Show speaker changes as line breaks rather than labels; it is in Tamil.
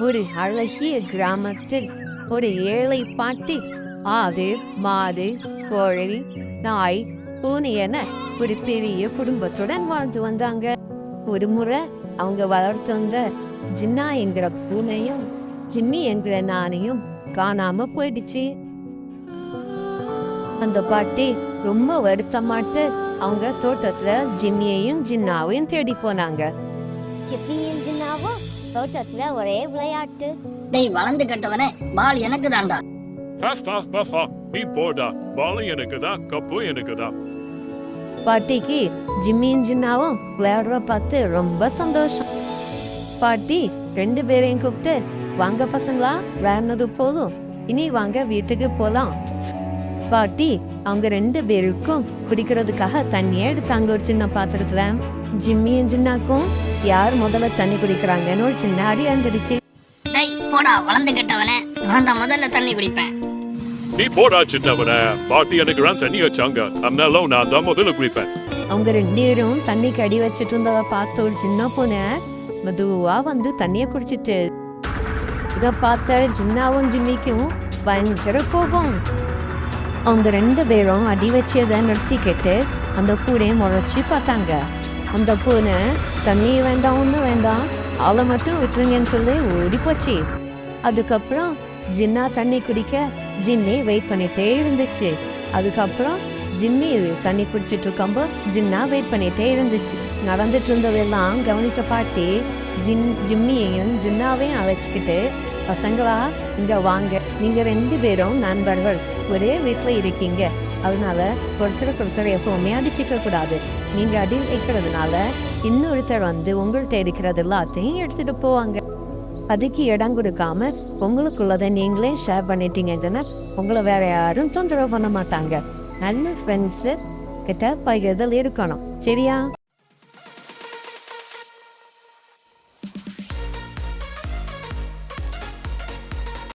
ஒரு அழகிய கிராமத்தில் ஒரு ஏழை பாட்டி ஆடு மாடு கோழி நாய் பூனை என ஒரு பெரிய குடும்பத்துடன் வாழ்ந்து வந்தாங்க. ஒரு முறை அவங்க வளர்த்து வந்த ஜின்னா என்கிற பூனையும் ஜிம்மி என்கிற நானையும் காணாம போயிடுச்சு. அந்த பாட்டி ரொம்ப வருத்தமாட்டு அவங்க தோட்டத்துல ஜிம்மியையும் ஜின்னாவையும் தேடி போனாங்க.
சிப்பியும் சின்னாவும் தோட்டத்துல ஒரே விளையாட்டு.
டேய் வளர்ந்து கட்டவனே பால் எனக்கு தான்டா.
பாஸ் பாஸ் பாஸ் நீ போடா. பாலும் எனக்கு தான் கப்பு எனக்கு தான்.
பாட்டிக்கு ஜிம்மியும் ஜின்னாவும் விளையாடுற பார்த்து ரொம்ப சந்தோஷம். பாட்டி ரெண்டு பேரையும் கூப்பிட்டு வாங்க பசங்களா விளையாடுனது போதும். இனி வாங்க வீட்டுக்கு போலாம். பாட்டி அவங்க ரெண்டு பேருக்கும் குடிக்கிறதுக்காக தண்ணியை எடுத்தாங்க ஒரு சின்ன பாத்திரத்துல. ஜிம்மியும் ஜின்னாக்கும் யார் முதல்ல தண்ணி குடிக்கிறாங்கன்னு ஒரு சின்ன அடி வந்துடுச்சு.
டேய் போடா வளர்ந்து கட்டவனே. நான் தான் முதல்ல தண்ணி குடிப்பேன்.
நீ போடா சின்னவன. பாட்டி எனக்கு தான் தண்ணி வச்சாங்க. அதனால நான் தான் முதல்ல குடிப்பேன்.
அவங்க ரெண்டு பேரும் தண்ணிக்கு அடி வச்சிட்டு இருந்தத பார்த்த ஒரு சின்ன பொண்ணு மெதுவா வந்து தண்ணிய குடிச்சிட்டு. இத பார்த்த ஜின்னாவும் ஜிம்மிக்கும் பயங்கர கோபம். அவங்க ரெண்டு பேரும் அடி வச்சதை நிறுத்திக்கிட்டு அந்த பூனையை முளைச்சி பார்த்தாங்க. அந்த பூனை தண்ணி வேண்டாம் ஒன்றும் வேண்டாம். அவளை மட்டும் விட்டுருங்கன்னு சொல்லி ஓடி போச்சு. அதுக்கப்புறம் ஜின்னா தண்ணி குடிக்க ஜிம்மி வெயிட் பண்ணிட்டே இருந்துச்சு. அதுக்கப்புறம் ஜிம்மி தண்ணி குடிச்சிட்டு இருக்கும்போது ஜின்னா வெயிட் பண்ணிட்டே இருந்துச்சு. நடந்துட்டு இருந்ததெல்லாம் கவனிச்ச பாட்டி ஜின் ஜிம்மியையும் ஜின்னாவையும் அழைச்சிக்கிட்டு பசங்களா இங்க வாங்க. நீங்க ரெண்டு பேரும் நண்பர்கள். ஒரே வீட்டில் இருக்கீங்க. அதனால ஒருத்தருக்கு ஒருத்தர் எப்பவுமே அடிச்சிக்க கூடாது. நீங்க அடி வைக்கிறதுனால இன்னொருத்தர் வந்து உங்கள்கிட்ட இருக்கிறது எல்லாத்தையும் எடுத்துட்டு போவாங்க. அதுக்கு இடம் கொடுக்காம உங்களுக்குள்ளதை நீங்களே ஷேர் பண்ணிட்டீங்கன்னா உங்களை வேற யாரும் தொந்தரவு பண்ண மாட்டாங்க. நல்ல ஃப்ரெண்ட்ஸு கிட்ட பகிர்தல் இருக்கணும். சரியா?